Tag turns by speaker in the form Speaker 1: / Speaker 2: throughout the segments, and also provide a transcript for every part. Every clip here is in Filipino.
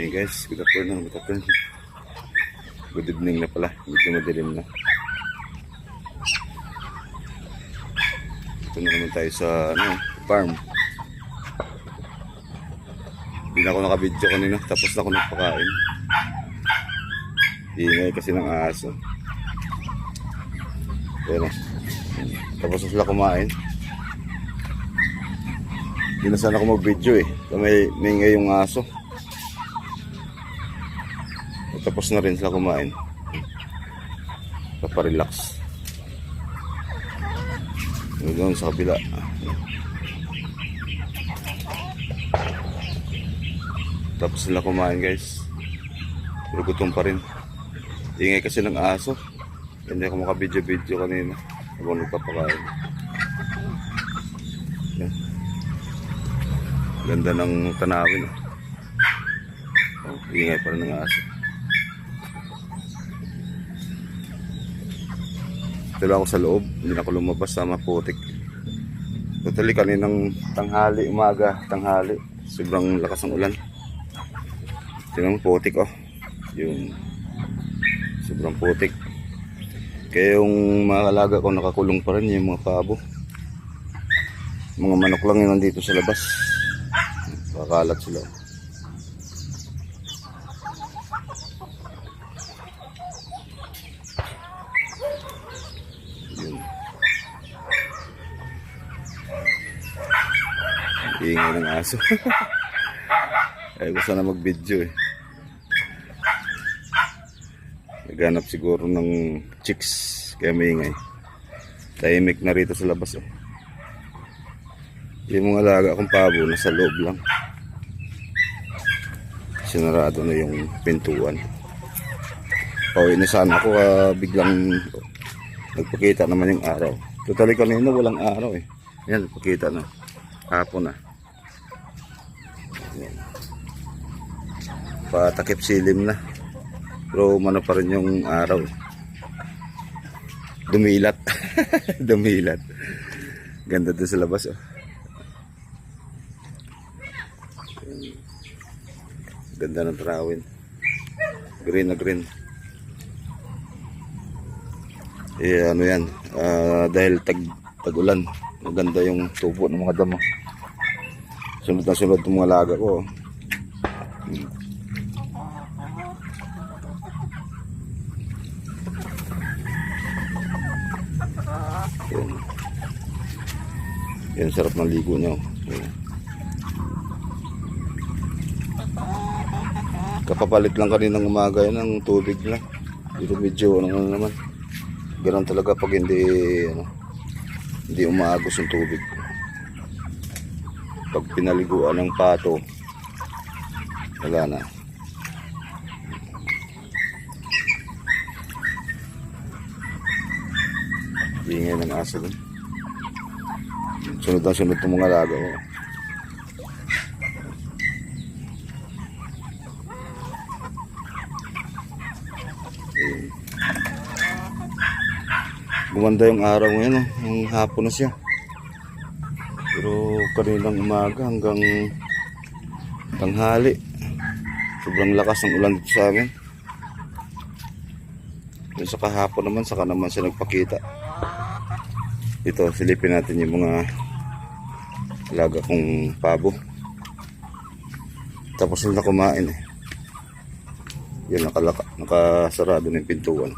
Speaker 1: Hey guys, good afternoon, good afternoon. Good evening na pala, medyo madilim na. Ito na naman tayo sa ano, farm. Hindi na ako nakabidyo kanina, tapos na ako nagpakain. Ingay kasi ng aso. Pero, tapos na sila kumain. Hindi na sana ako mag-video eh. May, may ingay yung aso. Tapos na rin sila kumain. Paparelax. Yung doon sa kabila. Tapos sila kumain guys. Pero gutom pa rin. Ingay kasi ng aso. Hindi ako makabidyo-video kanina. Habang nagpapakain. Yan. Ganda ng tanawin. Oh, ingay pa rin ng aso. Lang ako sa loob. Hindi na ako lumabas sa maputik. Totally kaninang tanghali, umaga, tanghali. Sobrang lakas ng ulan. Tingnan mo, putik oh. Yung sobrang putik. Kaya yung mga alaga ko nakakulong pa rin yung mga pabo. Mga manok lang yun nandito sa labas. Kakalat sila. Yun. Ingay ng aso. Ay, gusto na mag-video eh. Naghanap siguro ng chicks. Kaya maingay. Tahimik na rito sa labas eh. Yung mga alaga kong pabo nasa loob lang. Sinarado na yung pintuan. Pauwi na sana ako ah, biglang nagpakita naman yung araw. Totally kanina walang araw eh. Yan, nagpakita na. Hapon na. Yan. Patakip silim na. Pero umano pa rin yung araw. Dumilat. Dumilat. Ganda din sa labas oh. Ganda ng tarawin. Green na green. Eh ano yan, ah, dahil tag tag-ulan, maganda yung tubo ng mga damo. Sunod na sunod ng mga laga ko. Yan. Yan sarap ng ligo niya. oh. Yan. Kapapalit lang kaninang umaga yan ng tubig lang. Dito medyo ano na naman. Ganun talaga pag hindi ano, hindi umaagos yung tubig. Pag pinaliguan ng pato, wala na. Ingay ng aso dun. Sunod na sunod ng mga laga. Oh. Gumanda yung araw ngayon, oh. yung hapon na siya. Pero kaninang umaga hanggang tanghali. Sobrang lakas ng ulan dito sa amin. Yung sa kahapon naman, saka naman siya nagpakita. Ito, silipin natin yung mga alaga kong pabo. Tapos na kumain eh. Yan, nakalaka, nakasarado na yung pintuan.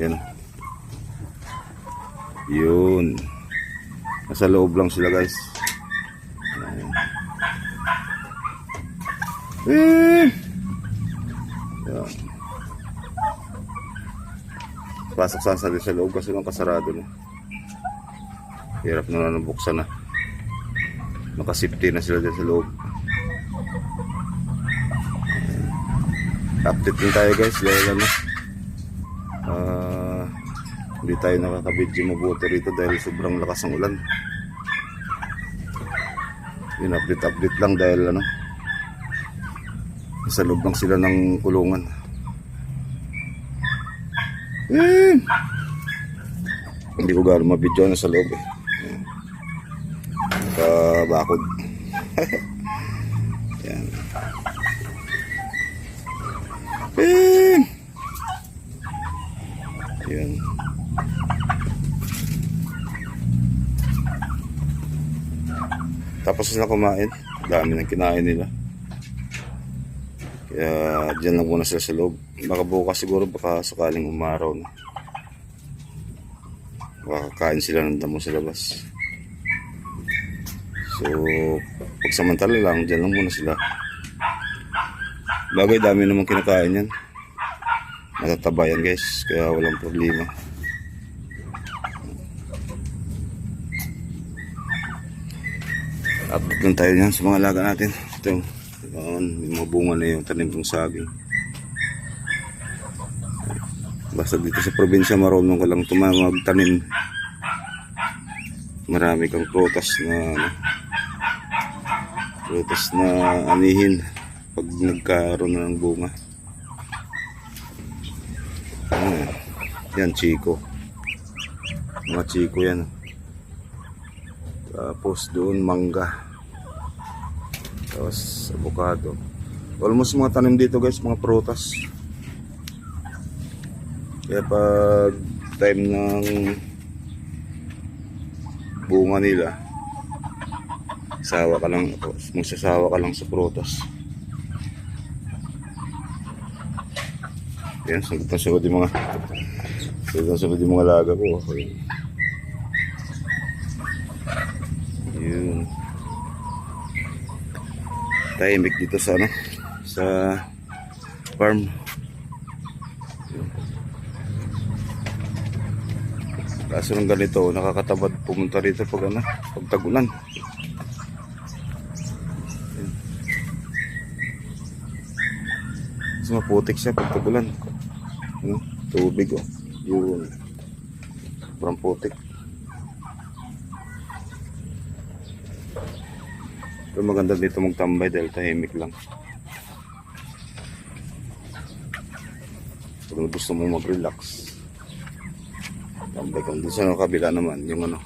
Speaker 1: Yan. Yun. Nasa loob lang sila guys. Ayan. Eh! Pasok sana sa sa loob kasi nung kasarado na. Hirap na na buksan na. Nakasipti na sila dyan sa loob. Update din tayo guys dahil ano. Ah, hindi tayo nakakabidyo mabuti rito dahil sobrang lakas ng ulan. Yun, update update lang dahil ano. Sa loob lang sila ng kulungan. Eh! Hindi ko gano'n mabidyo na sa loob eh. Nakabakod. Yan. Ping! Yun. Tapos na kumain. Dami ng kinain nila. Kaya dyan lang muna sila sa loob. Baka bukas siguro baka sakaling umaraw na. Baka kain sila ng damo sa labas. So, pagsamantala lang, dyan lang muna sila. Bagay, dami naman kinakain yan. Matataba yan guys, kaya walang problema. Update lang tayo yan sa mga alaga natin. Ito, yun, may mga bunga na yung tanim kong saging. Basta dito sa probinsya, marunong ka lang tumawag tanim. Marami kang prutas na ano, prutas na anihin pag nagkaroon na ng bunga. Ano yan? Yan, chiko. Mga chiko yan. Tapos doon, mangga. Tapos, avocado. Almost mga tanim dito guys, mga prutas. Kaya pag time ng bunga nila, sawa ka lang, magsasawa ka lang sa prutas. Yan, sagot na sagot yung mga sagot na sagot yung mga laga ko. Okay. Yun. Tahimik dito sa ano, sa farm. Yun. Kaso ng ganito, nakakatabad pumunta rito pag ano, pag tagulan. Yun. Kasi maputik siya pag tagulan. Ano? Tubig oh. Yun. Sobrang putik. Pero maganda dito magtambay dahil tahimik lang. Kung gusto mo mag-relax. Tambay kang doon sa kabila naman. Yung ano,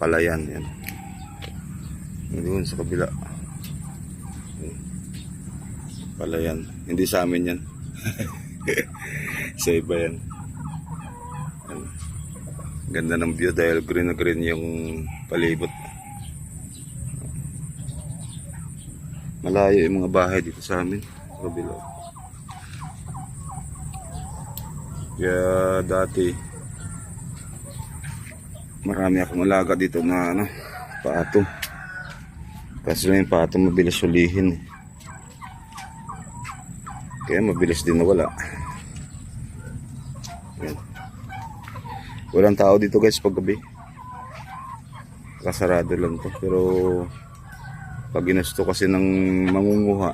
Speaker 1: palayan. Yan. Doon sa kabila. Yan. Palayan. Hindi sa amin yan. sa iba. Yan. Ganda ng view dahil green na green yung palibot. Malayo yung mga bahay dito sa amin. Sa kabila. Kaya dati marami akong alaga dito na ano, pato. Kasi lang yung pato mabilis sulihin. eh. Kaya mabilis din nawala. Yan. Walang tao dito guys pag gabi. Kasarado lang to. Pero pag ginusto kasi ng mangunguha,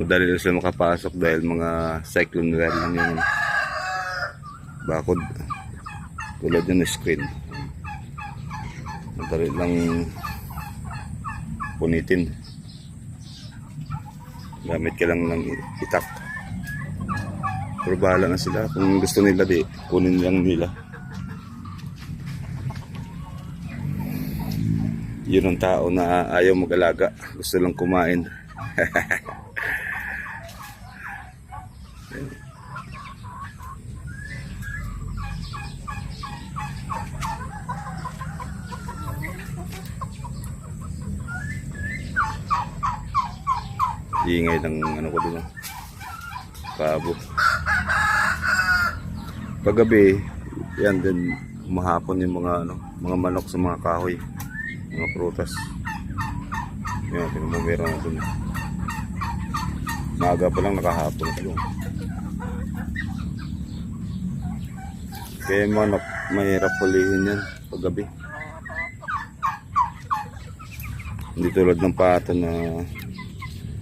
Speaker 1: madali lang sila makapasok dahil mga cyclone wire lang yung bakod. Tulad yun ng screen. Madali lang punitin. Gamit ka lang ng itak. Pero bahala na sila. Kung gusto nila di, kunin lang nila. Yun ang tao na ayaw mag-alaga. Gusto lang kumain. Ingay ng ano ko din. Pabo. Paggabi, yan din mahapon yung mga ano, mga manok sa mga kahoy, mga prutas. Yan, pinamumira na dun. Maaga pa lang nakahapon na sila. Kaya manok, mahirap pulihin yan paggabi. Hindi tulad ng pato na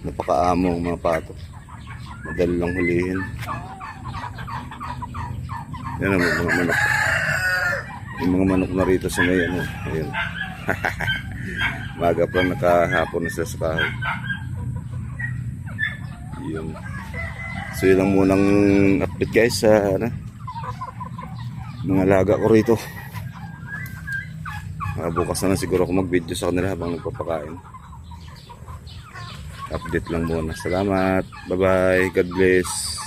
Speaker 1: napakaamo ang mga pato. Madali lang hulihin. Yan ang mga manok. Yung mga manok na rito sa may ano. Ayun. Maga pa nakahapon na sa kahoy. Yun. So yun lang munang update guys sa ano, mga laga ko rito. Ah, bukas na lang siguro ako mag-video sa kanila habang nagpapakain. update lang muna. Salamat. Bye-bye. God bless.